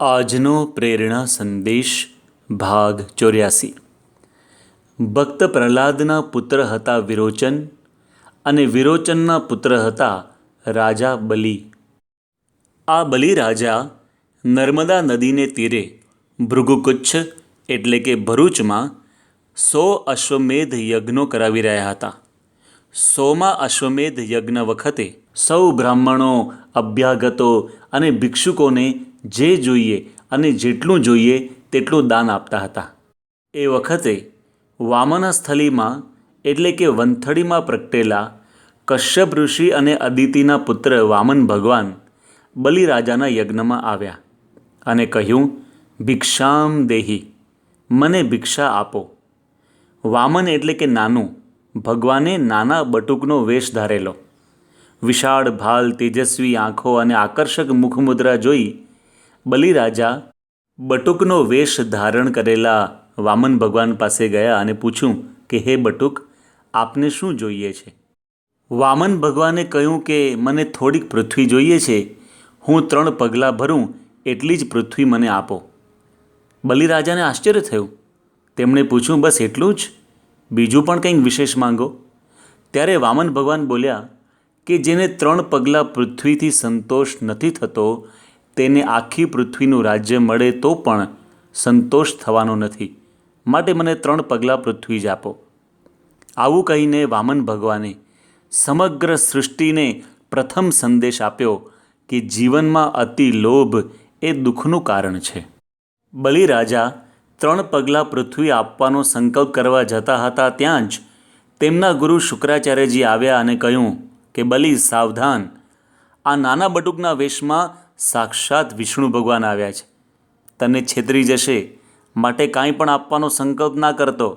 આજનો પ્રેરણા સંદેશ, ભાગ ચોર્યાસી. ભક્ત પ્રહલાદના પુત્ર હતા વિરોચન અને વિરોચનના પુત્ર હતા રાજા બલિ. આ બલિ રાજા નર્મદા નદીને તીરે ભૃગુકુચ્છ એટલે કે ભરૂચમાં સો અશ્વમેધ યજ્ઞો કરાવી રહ્યા હતા. સોમાં અશ્વમેધ યજ્ઞ વખતે સૌ બ્રાહ્મણો, અભ્યાગતો અને ભિક્ષુકોને જે જોઈએ અને જેટલું જોઈએ તેટલું દાન આપતા હતા. એ વખતે વામનસ્થલીમાં એટલે કે વંથડીમાં પ્રગટેલા કશ્યપ ઋષિ અને અદિતિના પુત્ર વામન ભગવાન બલિરાજાના યજ્ઞમાં આવ્યા અને કહ્યું, ભિક્ષામ દેહી, મને ભિક્ષા આપો. વામન એટલે કે નાનું, ભગવાને નાના બટુકનો વેશ ધારેલો. વિશાળ ભાલ તેજસ્વી આંખો અને આકર્ષક મુખમુદ્રા જોઈ બલિરાજા બટુકનો વેશ ધારણ કરેલા વામન ભગવાન પાસે ગયા અને પૂછ્યું કે, હે બટુક, આપને શું જોઈએ છે? વામન ભગવાને કહ્યું કે, મને થોડીક પૃથ્વી જોઈએ છે. હું ત્રણ પગલાં ભરું એટલી જ પૃથ્વી મને આપો. બલિરાજાને આશ્ચર્ય થયું. તેમણે પૂછ્યું, બસ એટલું જ? બીજું પણ કંઈક વિશેષ માંગો? ત્યારે વામન ભગવાન બોલ્યા કે, જેને ત્રણ પગલાં પૃથ્વીથી સંતોષ નથી થતો તેને આખી પૃથ્વીનું રાજ્ય મળે તો પણ સંતોષ થવાનો નથી. માટે મને ત્રણ પગલાં પૃથ્વી જ આપો. આવું કહીને વામન ભગવાને સમગ્ર સૃષ્ટિને પ્રથમ સંદેશ આપ્યો કે જીવનમાં અતિ લોભ એ દુઃખનું કારણ છે. બલિરાજા ત્રણ પગલાં પૃથ્વી આપવાનો સંકલ્પ કરવા જતા હતા ત્યાં જ તેમના ગુરુ શુક્રાચાર્યજી આવ્યા અને કહ્યું કે બલિ સાવધાન. આ નાના બટુકના વેશમાં સાક્ષાત વિષ્ણુ ભગવાન આવ્યા છે. તને છેતરી જશે, માટે કાંઈ પણ આપવાનો સંકલ્પ ના કરતો.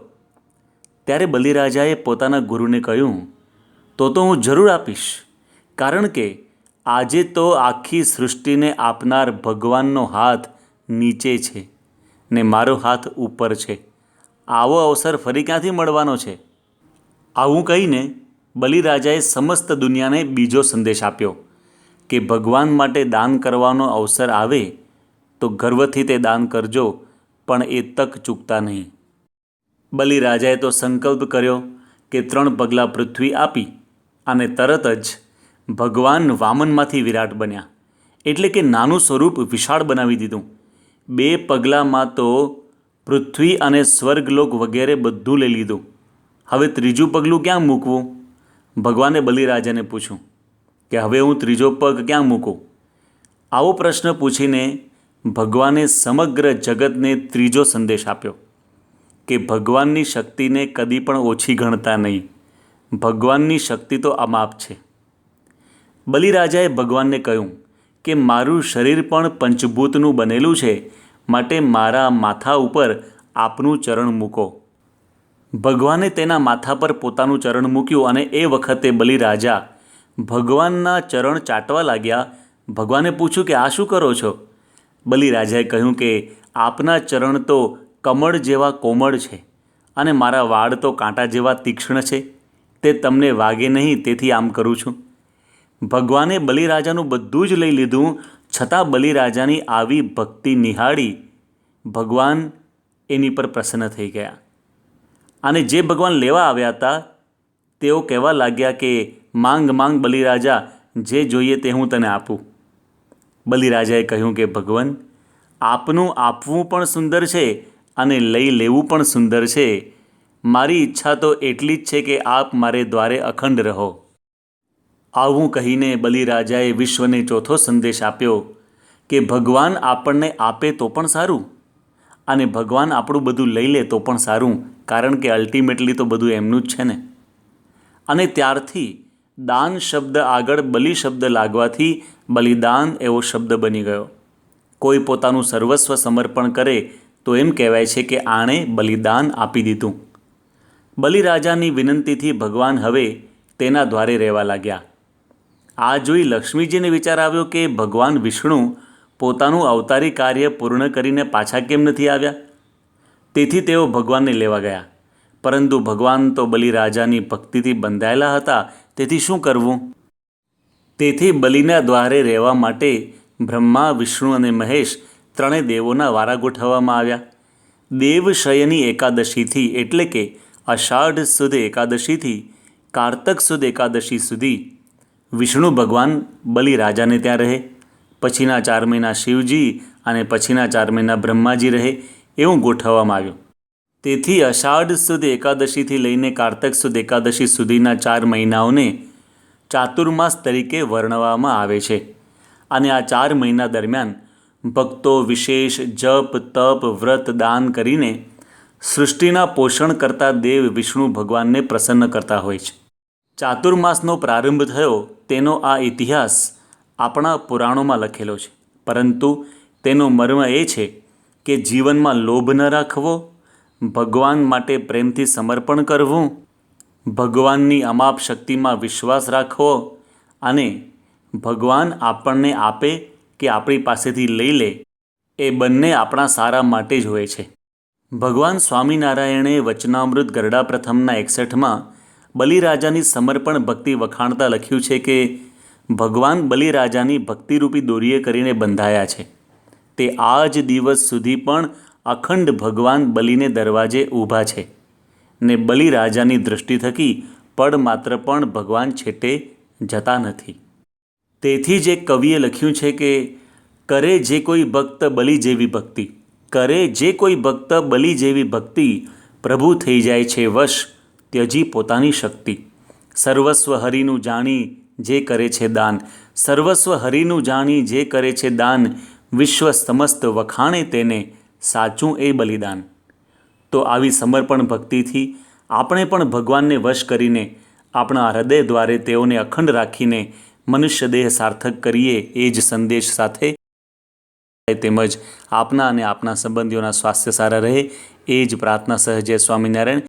ત્યારે બલિરાજાએ પોતાના ગુરુને કહ્યું, તો તો હું જરૂર આપીશ, કારણ કે આજે તો આખી સૃષ્ટિને આપનાર ભગવાનનો હાથ નીચે છે ને મારો હાથ ઉપર છે. આવો અવસર ફરી ક્યાંથી મળવાનો છે? આવું કહીને બલિરાજાએ સમસ્ત દુનિયાને બીજો સંદેશ આપ્યો. કે ભગવાન માટે દાન કરવાનો અવસર આવે, તો ગર્વથી તે દાન કરજો, પણ એ તક ચૂકતા નહીં. બલિરાજાએ તો સંકલ્પ કર્યો કે ત્રણ પગલાં પૃથ્વી આપી અને તરત જ ભગવાન વામનમાંથી વિરાટ બન્યા. એટલે કે નાનું સ્વરૂપ વિશાળ બનાવી દીધું. બે પગલાંમાં તો પૃથ્વી અને સ્વર્ગલોક વગેરે બધું લઈ લીધું. હવે ત્રીજું પગલું ક્યાં મૂકવું? ભગવાને બલિરાજાને પૂછ્યું. કે હવે હું ત્રીજો પગ ક્યાં મૂકું? આવો પ્રશ્ન પૂછીને ભગવાને સમગ્ર જગતને ત્રીજો સંદેશ આપ્યો કે ભગવાનની શક્તિને કદી પણ ઓછી ગણતા નહીં. ભગવાનની શક્તિ તો અમાપ છે. બલિરાજાએ ભગવાનને કહ્યું કે મારું શરીર પણ પંચભૂતનું બનેલું છે, માટે મારા માથા ઉપર આપનું ચરણ મૂકો. ભગવાને તેના માથા પર પોતાનું ચરણ મૂક્યું અને એ વખતે બલિરાજા ભગવાનના ચરણ ચાટવા લાગ્યા. ભગવાને પૂછ્યું કે, આ શું કરો છો? બલિરાજાએ કહ્યું કે, આપના ચરણ તો કમળ જેવા કોમળ છે અને મારા વાળ તો કાંટા જેવા તીક્ષ્ણ છે. તે તમને વાગે નહીં, તેથી આમ કરું છું. ભગવાને બલિરાજાનું બધું જ લઈ લીધું, છતાં બલિરાજાની આવી ભક્તિ નિહાળી ભગવાન એની પર પ્રસન્ન થઈ ગયા. અને જે ભગવાન લેવા આવ્યા હતા, તેઓ કહેવા લાગ્યા કે માંગ માંગ બલિરાજા, જે જોઈએ તે હું તને આપું. બલિરાજાએ કહ્યું કે, ભગવાન, આપનું આપવું પણ સુંદર છે અને લઈ લેવું પણ સુંદર છે. મારી ઈચ્છા તો એટલી જ છે કે આપ મારે દ્વારે અખંડ રહો. આવું કહીને બલિરાજાએ વિશ્વને ચોથો સંદેશ આપ્યો કે, ભગવાન આપણને આપે તો પણ સારું અને ભગવાન આપણું બધું લઈ લે તો પણ સારું, કારણ કે અલ્ટિમેટલી તો બધું એમનું જ છે ને. અને ત્યારથી દાન શબ્દ આગળ બલિ શબ્દ લાગવાથી બલિદાન એવો શબ્દ બની ગયો. કોઈ પોતાનું સર્વસ્વ સમર્પણ કરે તો એમ કહેવાય છે કે આણે બલિદાન આપી દીધું. બલિરાજાની વિનંતીથી ભગવાન હવે તેના દ્વારે રહેવા લાગ્યા. આ જોઈ લક્ષ્મીજીને વિચાર આવ્યો કે ભગવાન વિષ્ણુ પોતાનું અવતારી કાર્ય પૂર્ણ કરીને પાછા કેમ નથી આવ્યા? તેથી તેઓ ભગવાનને લેવા ગયા. પરંતુ ભગવાન તો બલિરાજાની ભક્તિથી બંધાયેલા હતા તેથી શું કરવું? તેથી બલિના દ્વારે રહેવા માટે બ્રહ્મા, વિષ્ણુ અને મહેશ ત્રણેય દેવોના વારા ગોઠવવામાં આવ્યા. દેવશયની એકાદશીથી એટલે કે અષાઢ સુદ એકાદશીથી કારતક સુદ એકાદશી સુધી વિષ્ણુ ભગવાન બલિ રાજાને ત્યાં રહે. પછીના ચાર મહિના શિવજી અને પછીના ચાર મહિના બ્રહ્માજી રહે એવું ગોઠવવામાં આવ્યું. તેથી અષાઢ સુદ એકાદશીથી લઈને કારતક સુદ એકાદશી સુધીના ચાર મહિનાઓને ચાતુર્માસ તરીકે વર્ણવવામાં આવે છે. અને આ ચાર મહિના દરમિયાન ભક્તો વિશેષ જપ, તપ, વ્રત, દાન કરીને સૃષ્ટિના પોષણ કરતા દેવ વિષ્ણુ ભગવાનને પ્રસન્ન કરતા હોય છે. ચાતુર્માસનો પ્રારંભ થયો તેનો આ ઇતિહાસ આપણા પુરાણોમાં લખેલો છે. પરંતુ તેનો મર્મ એ છે કે જીવનમાં લોભ ન રાખવો ભગવાન માટે પ્રેમથી સમર્પણ કરવું, ભગવાનની અમાપ શક્તિમાં વિશ્વાસ રાખવો અને ભગવાન આપણને આપે કે આપણી પાસેથી લઈ લે, એ બંને આપણા સારા માટે જ હોય છે. ભગવાન સ્વામિનારાયણે વચનામૃત ગરડા પ્રથમના એકસઠમાં બલિરાજાની સમર્પણ ભક્તિ વખાણતા લખ્યું છે કે, ભગવાન બલિરાજાની ભક્તિરૂપી દોરીએ કરીને બંધાયા છે. તે આ જ દિવસ સુધી પણ અખંડ ભગવાન બલિને દરવાજે ઊભા છે ને બલિરાજાની દૃષ્ટિ થકી પડ માત્ર પણ ભગવાન છેટે જતા નથી. તેથી જ કવિએ લખ્યું છે કે, કરે જે કોઈ ભક્ત બલિ જેવી ભક્તિ, કરે જે કોઈ ભક્ત બલિ જેવી ભક્તિ, પ્રભુ થઈ જાય છે વશ, ત્યજી પોતાની શક્તિ. સર્વસ્વ હરિનું જાણી જે કરે છે દાન, સર્વસ્વ હરિનું જાણી જે કરે છે દાન, વિશ્વ સમસ્ત વખાણે તેને સાચું એ બલિદાન. તો આવી સમર્પણ ભક્તિથી આપણે પણ ભગવાનને વશ કરીને આપણા હૃદય દ્વારે તેઓને અખંડ રાખીને મનુષ્ય દેહ સાર્થક કરીએ એ જ સંદેશ સાથે તેમજ આપના અને આપના સંબંધીઓના સ્વાસ્થ્ય સારા રહે એ જ પ્રાર્થના સહજે સ્વામિનારાયણ